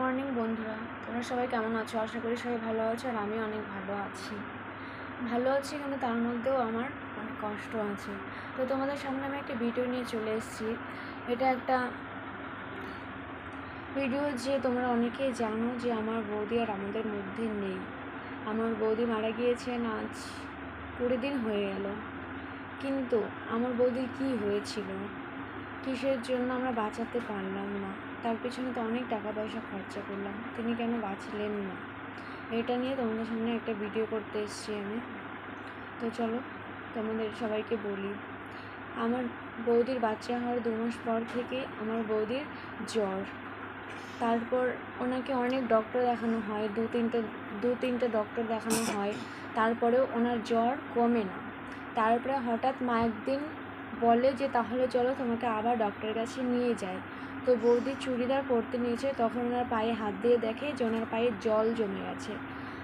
Morning, বন্ধুরা। তোমরা সবাই কেমন আছো? আশা করি সবাই ভালো আছো আর আমি অনেক ভালো আছি। ভালো আছি কিন্তু তার মধ্যেও আমার অনেক কষ্ট আছে। তো তোমাদের সামনে আমি একটা ভিডিও নিয়ে চলে এসেছি। এটা একটা ভিডিও যে তোমরা অনেকেই জানো যে আমার বৌদি আর আমাদের মধ্যে নেই। আমার বৌদি মারা গিয়েছেন আজ কুড়ি দিন হয়ে গেল। কিন্তু আমার বৌদির কী হয়েছিল? কিসের জন্য আমরা বাঁচাতে পারলাম না? তার পেছনে তো অনেক টাকা পয়সা খরচা করলাম। তিনি কেন বাঁচলেন না? এটা নিয়ে তোমাদের সামনে একটা ভিডিও করতে এসেছি আমি। তো চলো, তোমাদের সবাইকে বলি, আমার বৌদির বাচ্চা হওয়ার দু মাস পর থেকে আমার বৌদির জ্বর। তারপর ওনাকে অনেক ডক্টর দেখানো হয়, দু তিনটে দু তিনটে ডক্টর দেখানো হয়। তারপরেও ওনার জ্বর কমে না। তারপরে হঠাৎ মা একদিন বলে যে, তাহলে চলো তোমাকে আবার ডক্টরের কাছে নিয়ে যায় তো বৌদি চুড়িদার পরতে নিয়েছে, তখন ওনার পায়ে হাত দিয়ে দেখে যে ওনার পায়ে জল জমে গেছে।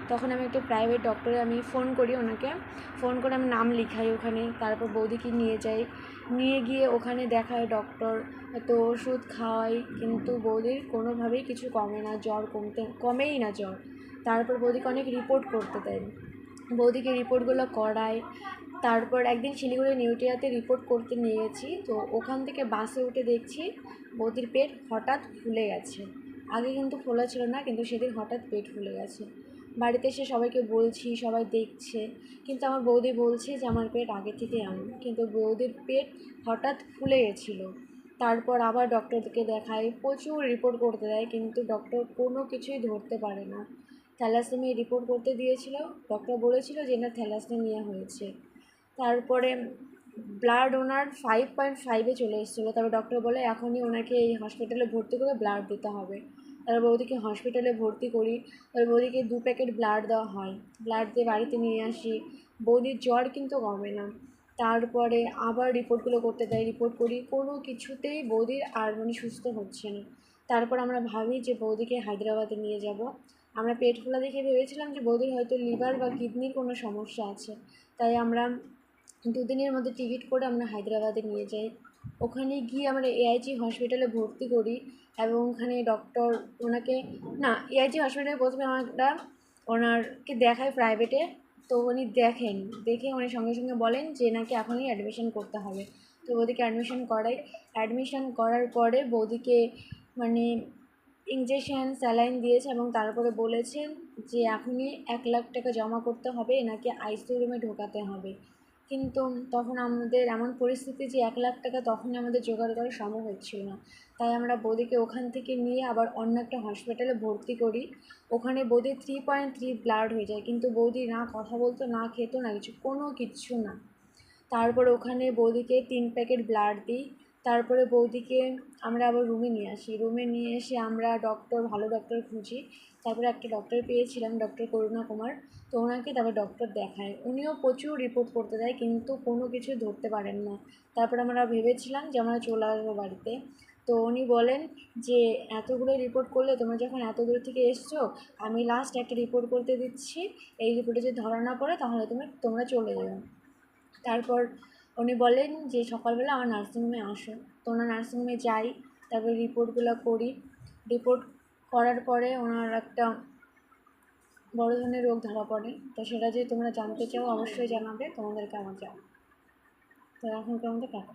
তখন আমি একটা প্রাইভেট ডক্টরে আমি ফোন করি ওনাকে ফোন করে আমি নাম লিখাই ওখানে, তারপর বৌদিকে নিয়ে যাই। নিয়ে গিয়ে ওখানে দেখায় ডক্টর তো ওষুধ খাওয়াই, কিন্তু বৌদির কোনোভাবেই কিছু কমে না, জ্বর কমতে, কমেই না জ্বর। তারপর বৌদিকে অনেক রিপোর্ট করতে দেয়। বৌদিকে রিপোর্টগুলো করায় তারপর একদিন শিলিগুড়ি নিউটিয়াতে রিপোর্ট করতে নিয়ে গেছি তো ওখান থেকে বাসে উঠে দেখছি বৌদির পেট হঠাৎ ফুলে গেছে। আগে কিন্তু ফোলা ছিল না, কিন্তু সেদিন হঠাৎ পেট ফুলে গেছে। বাড়িতে এসে সবাইকে বলছি, সবাই দেখছে। কিন্তু আমার বৌদি বলছে যে, আমার পেট আগে থেকে এমন। কিন্তু বৌদির পেট হঠাৎ ফুলে গেছিল। তারপর আবার ডক্টরকে দেখাই। প্রচুর রিপোর্ট করতে দেয়, কিন্তু ডক্টর কোনো কিছুই ধরতে পারে না। থ্যালাসেমিয়া রিপোর্ট করতে দিয়েছিল ডক্টর বলেছিল যে না থ্যালাসেমিয়া হয়েছে। তারপরে ব্লাড ওনার ফাইভ পয়েন্ট ফাইভে চলে এসেছিল। তবে ডক্টর বলে এখনই ওনাকে এই হসপিটালে ভর্তি করে ব্লাড দিতে হবে। তারপর বৌদিকে হসপিটালে ভর্তি করি। তারপর বৌদিকে দু প্যাকেট ব্লাড দেওয়া হয়। ব্লাড দিয়ে বাড়িতে নিয়ে আসি। বৌদির জ্বর কিন্তু কমে না। তারপরে আবার রিপোর্টগুলো করতে দেয় রিপোর্ট করি। কোনো কিছুতেই বৌদির আর মানে সুস্থ হচ্ছে না। তারপর আমরা ভাবি যে বৌদিকে হায়দ্রাবাদে নিয়ে যাব। আমরা পেট ফোলা দেখে ভেবেছিলাম যে বৌদির হয়তো লিভার বা কিডনির কোনো সমস্যা আছে। তাই আমরা দুদিনের মধ্যে টিকিট করে আমরা হায়দ্রাবাদে নিয়ে যাই। ওখানে গিয়ে আমরা এআইজি হসপিটালে ভর্তি করি এবং ওখানে ডক্টর ওনাকে, না এআইজি হসপিটালে প্রথমে আমরা ওনারকে দেখাই প্রাইভেটে তো উনি দেখেন, দেখে উনি সঙ্গে সঙ্গে বলেন যে নাকি এখনই অ্যাডমিশন করতে হবে। তো বৌদিকে অ্যাডমিশন করাই। অ্যাডমিশন করার পরে বৌদিকে মানে ইঞ্জেকশান স্যালাইন দিয়েছে এবং তারপরে বলেছেন যে এখনই এক লাখ টাকা জমা করতে হবে, এনাকে আইসিইউ রুমে ঢোকাতে হবে। কিন্তু তখন আমাদের এমন পরিস্থিতি যে এক লাখ টাকা তখনই আমাদের জোগাড় করা সম্ভব হচ্ছিল না। তাই আমরা বৌদিকে ওখান থেকে নিয়ে আবার অন্য একটা হসপিটালে ভর্তি করি। ওখানে বৌদি থ্রি পয়েন্ট থ্রি ব্লাড হয়ে যায়, কিন্তু বৌদি না কথা বলতো, না খেত, না কিছু, কোনো কিছু না। তারপর ওখানে বৌদিকে তিন প্যাকেট ব্লাড দিই। তারপরে বৌদিকে আমরা আবার রুমে নিয়ে আসি। রুমে নিয়ে এসে আমরা ডক্টর ভালো ডক্টর খুঁজি। তারপরে একটা ডক্টর পেয়েছিলাম ডক্টর করুণা কুমার। তো ওনাকে তারপর ডক্টর দেখায়। উনিও প্রচুর রিপোর্ট করতে দেয়, কিন্তু কোনো কিছু ধরতে পারেন না। তারপর আমরা ভেবেছিলাম যে আমরা চলে আসব বাড়িতে। তো উনি বলেন যে, এতগুলো রিপোর্ট করলে তোমরা যখন এত দূর থেকে এসছো, আমি লাস্ট একটা রিপোর্ট করতে দিচ্ছি। এই রিপোর্টে যদি ধরা না পড়ে, তাহলে তুমি, তোমরা চলে যাবে। তারপর উনি বলেন যে সকালবেলা আমার নার্সিংহোমে আসো তো ওনার নার্সিংহোমে যাই, তারপরে রিপোর্টগুলো করি। রিপোর্ট করার পরে ওনার একটা বড় ধরনের রোগ ধরা পড়ে। তো সেটা যদি তোমরা জানতে চাও, অবশ্যই জানাবে। তোমাদেরকে আমার যাও তো এখন তোমাদের টাকা